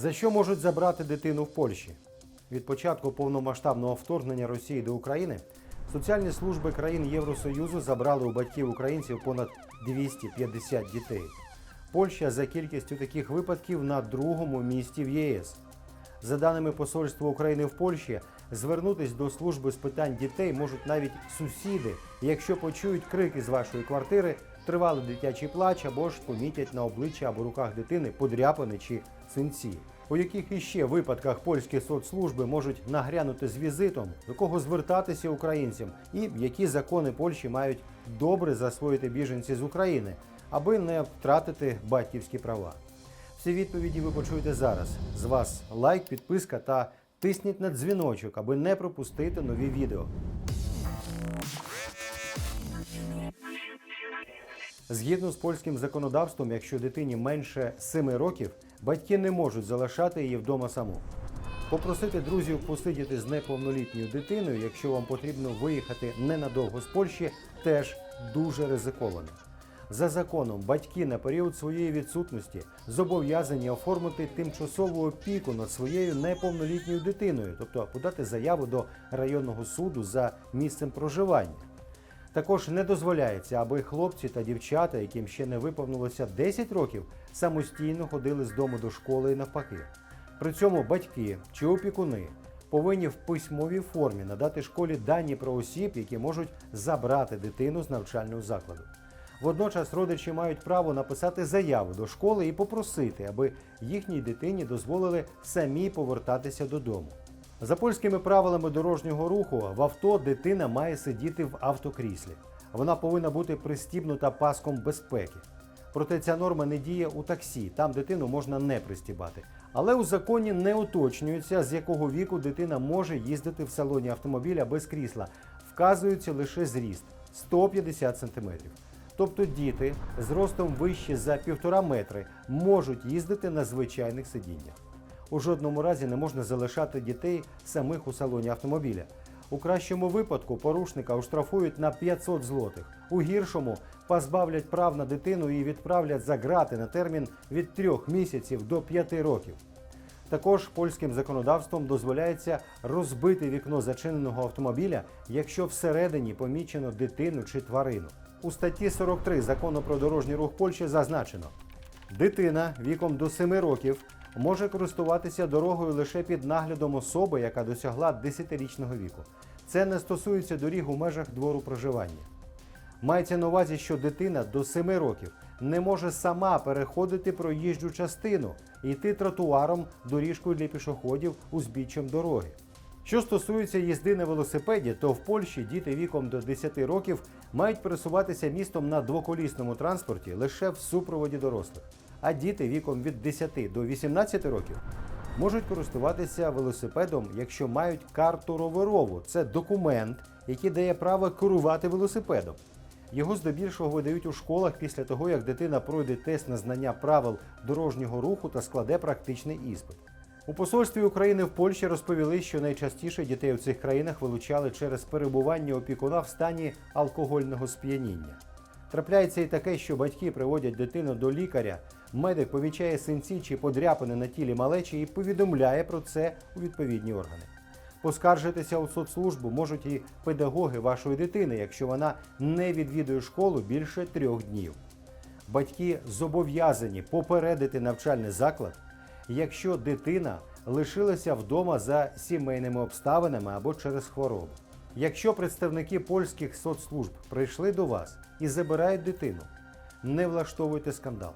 За що можуть забрати дитину в Польщі? Від початку повномасштабного вторгнення Росії до України соціальні служби країн Євросоюзу забрали у батьків українців понад 250 дітей. Польща за кількістю таких випадків на другому місці в ЄС. За даними Посольства України в Польщі, звернутись до служби з питань дітей можуть навіть сусіди, якщо почують крики з вашої квартири, тривалий дитячий плач або ж помітять на обличчі або руках дитини подряпини чи синці. У яких іще випадках польські соцслужби можуть нагрянути з візитом, до кого звертатися українцям, і які закони Польщі мають добре засвоїти біженці з України, аби не втратити батьківські права. Всі відповіді ви почуєте зараз. З вас лайк, підписка та тисніть на дзвіночок, аби не пропустити нові відео. Згідно з польським законодавством, якщо дитині менше 7 років, батьки не можуть залишати її вдома саму. Попросити друзів посидіти з неповнолітньою дитиною, якщо вам потрібно виїхати ненадовго з Польщі, теж дуже ризиковано. За законом, батьки на період своєї відсутності зобов'язані оформити тимчасову опіку над своєю неповнолітньою дитиною, тобто подати заяву до районного суду за місцем проживання. Також не дозволяється, аби хлопці та дівчата, яким ще не виповнилося 10 років, самостійно ходили з дому до школи і навпаки. При цьому батьки чи опікуни повинні в письмовій формі надати школі дані про осіб, які можуть забрати дитину з навчального закладу. Водночас родичі мають право написати заяву до школи і попросити, аби їхній дитині дозволили самі повертатися додому. За польськими правилами дорожнього руху в авто дитина має сидіти в автокріслі. Вона повинна бути пристібнута паском безпеки. Проте ця норма не діє у таксі, там дитину можна не пристібати. Але у законі не уточнюється, з якого віку дитина може їздити в салоні автомобіля без крісла. Вказується лише зріст 150 см. Тобто діти з ростом вище за півтора метри можуть їздити на звичайних сидіннях. У жодному разі не можна залишати дітей самих у салоні автомобіля. У кращому випадку порушника оштрафують на 500 злотих, у гіршому позбавлять прав на дитину і відправлять за грати на термін від 3 місяців до 5 років. Також польським законодавством дозволяється розбити вікно зачиненого автомобіля, якщо всередині помічено дитину чи тварину. У статті 43 закону про дорожній рух Польщі зазначено: дитина віком до 7 років може користуватися дорогою лише під наглядом особи, яка досягла 10-річного віку. Це не стосується доріг у межах двору проживання. Мається на увазі, що дитина до 7 років не може сама переходити проїжджу частину і йти тротуаром доріжкою для пішоходів узбіччям дороги. Що стосується їзди на велосипеді, то в Польщі діти віком до 10 років мають пересуватися містом на двоколісному транспорті лише в супроводі дорослих, а діти віком від 10 до 18 років можуть користуватися велосипедом, якщо мають карту роверову. Це документ, який дає право керувати велосипедом. Його здебільшого видають у школах після того, як дитина пройде тест на знання правил дорожнього руху та складе практичний іспит. У посольстві України в Польщі розповіли, що найчастіше дітей у цих країнах вилучали через перебування опікуна в стані алкогольного сп'яніння. Трапляється і таке, що батьки приводять дитину до лікаря, медик помічає синці чи подряпини на тілі малечі і повідомляє про це у відповідні органи. Поскаржитися у соцслужбу можуть і педагоги вашої дитини, якщо вона не відвідує школу більше трьох днів. Батьки зобов'язані попередити навчальний заклад, якщо дитина лишилася вдома за сімейними обставинами або через хворобу. Якщо представники польських соцслужб прийшли до вас і забирають дитину, не влаштовуйте скандал.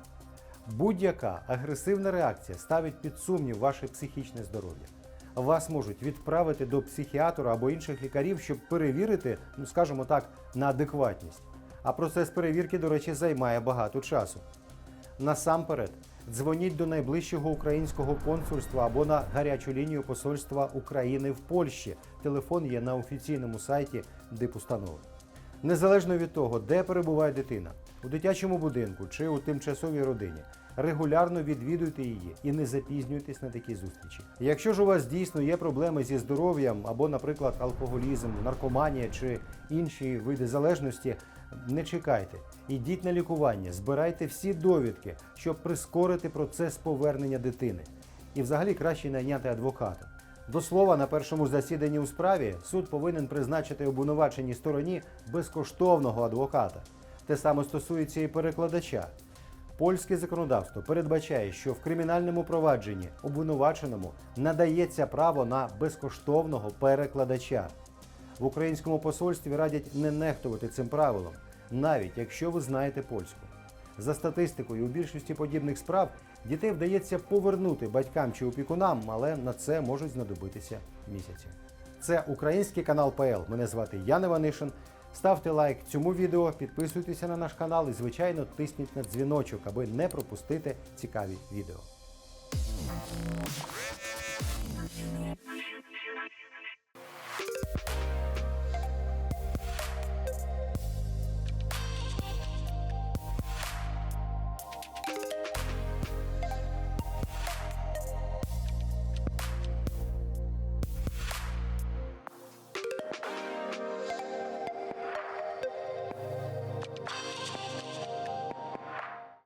Будь-яка агресивна реакція ставить під сумнів ваше психічне здоров'я. Вас можуть відправити до психіатра або інших лікарів, щоб перевірити, ну скажімо так, на адекватність. А процес перевірки, до речі, займає багато часу. Насамперед, дзвоніть до найближчого українського консульства або на гарячу лінію Посольства України в Польщі. Телефон є на офіційному сайті дипустанови. Незалежно від того, де перебуває дитина, у дитячому будинку чи у тимчасовій родині, регулярно відвідуйте її і не запізнюйтесь на такі зустрічі. Якщо ж у вас дійсно є проблеми зі здоров'ям або, наприклад, алкоголізм, наркоманія чи інші види залежності, не чекайте. Ідіть на лікування, збирайте всі довідки, щоб прискорити процес повернення дитини. І взагалі краще найняти адвоката. До слова, на першому засіданні у справі суд повинен призначити обвинуваченій стороні безкоштовного адвоката. Те саме стосується і перекладача. Польське законодавство передбачає, що в кримінальному провадженні обвинуваченому надається право на безкоштовного перекладача. В українському посольстві радять не нехтувати цим правилом, навіть якщо ви знаєте польську. За статистикою, у більшості подібних справ дітей вдається повернути батькам чи опікунам, але на це можуть знадобитися місяці. Це український канал ПЛ. Мене звати Ян Іванишин. Ставте лайк цьому відео, підписуйтеся на наш канал і, звичайно, тисніть на дзвіночок, аби не пропустити цікаві відео.